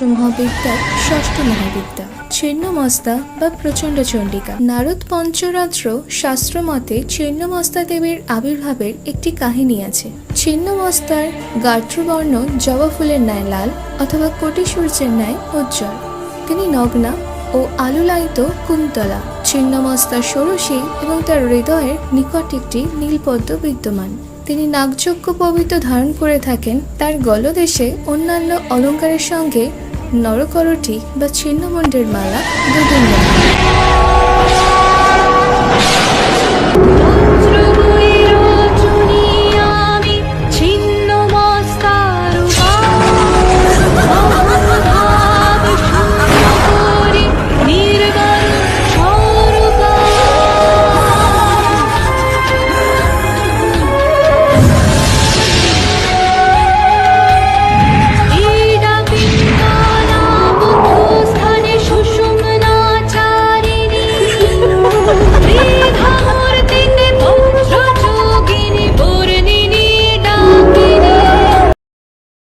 পঞ্চমহাবিদ্যার ষষ্ঠ মহাবিদ্যা ছিন্নমস্তা বা প্রচণ্ড চণ্ডিকা। নারদ পঞ্চরাত্র শাস্ত্র মতে ছিন্নমস্তা দেবীর আবির্ভাবের একটি কাহিনী আছে। ছিন্নমস্তার গাত্রবর্ণ জবা ফুলের ন্যায় লাল অথবা কোটি সূর্যের ন্যায় উজ্জ্বল। তিনি নগ্না ও আলুলায়িত কুন্তলা। ছিন্নমস্তা ষোড়শী এবং তার হৃদয়ের নিকট একটি নীলপদ্ম বিদ্যমান। তিনি নাগযজ্ঞ পবিত্র ধারণ করে থাকেন তার গলদেশে অন্যান্য অলঙ্কারের সঙ্গে নরকরটি বা ছিন্নমণ্ডের মালা দুদিন